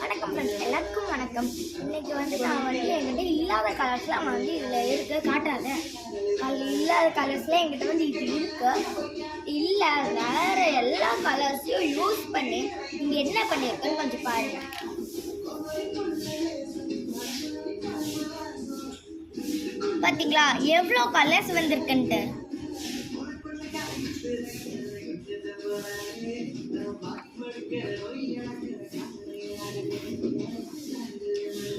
வணக்கம் எல்லாருக்கும் வணக்கம். இன்னைக்கு வந்து நான் வந்து என்கிட்ட இல்லாத கலர்ஸ்லாம் வந்து இதில் இருக்கு காட்டாத அதில் இல்லாத கலர்ஸ்லாம் என்கிட்ட வந்து இது இருக்கு. இல்லை வேற எல்லா கலர்ஸையும் யூஸ் பண்ணி. நீங்கள் என்ன பண்ணியிருக்குன்னு கொஞ்சம் பாருங்க. பார்த்தீங்களா எவ்வளோ கலர்ஸ் வந்திருக்குன்ட்டு.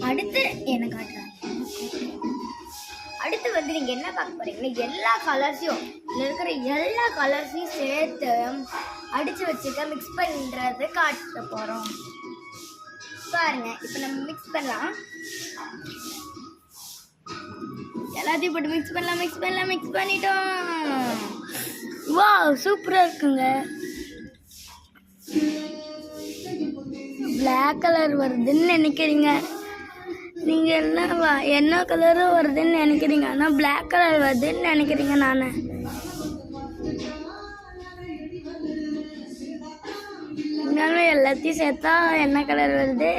அடுத்து என்ன காட்டுறாங்க அடுத்து வந்து நீங்கள் என்ன பார்க்க போறீங்கன்னா எல்லா கலர்ஸையும் இதில் இருக்கிற எல்லா கலர்ஸையும் சேர்த்து அடித்து வச்சுக்க மிக்ஸ் பண்ணுறது காட்ட போகிறோம் பாருங்க இப்போ நம்ம மிக்ஸ் பண்ணலாம். எல்லாத்தையும் போட்டு மிக்ஸ் பண்ணலாம் மிக்ஸ் பண்ணலாம் மிக்ஸ் பண்ணிட்டோம். வா சூப்பராக இருக்குங்க. பிளாக் கலர் வருதுன்னு நினைக்கிறீங்க. நீங்கள் என்ன வா என்ன கலரும் வருதுன்னு நினைக்கிறீங்க? ஆனால் பிளாக் கலர் வருதுன்னு நினைக்கிறீங்க நான். எல்லாத்தையும் சேர்த்தா என்ன கலர் வருது?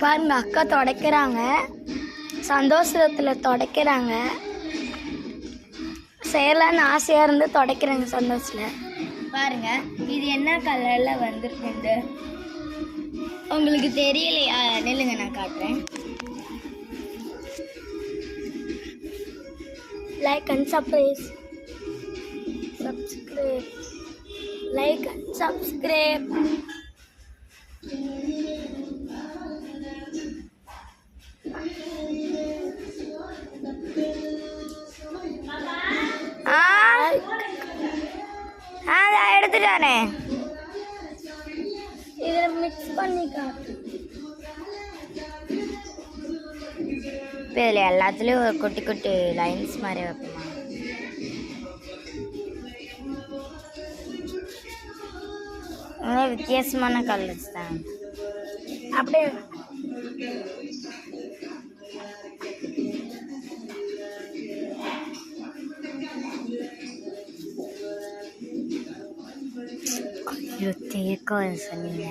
பாருங்க அக்கா துடைக்கிறாங்க. சந்தோஷத்தில் துடைக்கிறாங்க. செய்யலான்னு ஆசையாக இருந்து தொடக்கிறாங்க சந்தோஷத்தில். பாருங்க இது என்ன கலரில் வந்திருக்குது உங்களுக்கு தெரியலையா? நில்லுங்க நான் காட்டுறேன். like and surprise subscribe like and subscribe ஆ ஆ நான் எடுத்துட்டானே இதில் மிக்ஸ் பண்ணி இப்போ இதில் எல்லாத்துலேயும் ஒரு குட்டி குட்டி லைன்ஸ் மாதிரி வைப்போமா? நல்லா வித்தியாசமான கலர்ஸ் தான். அப்படியே ஐயோ தேக்கம் சொன்னீங்க.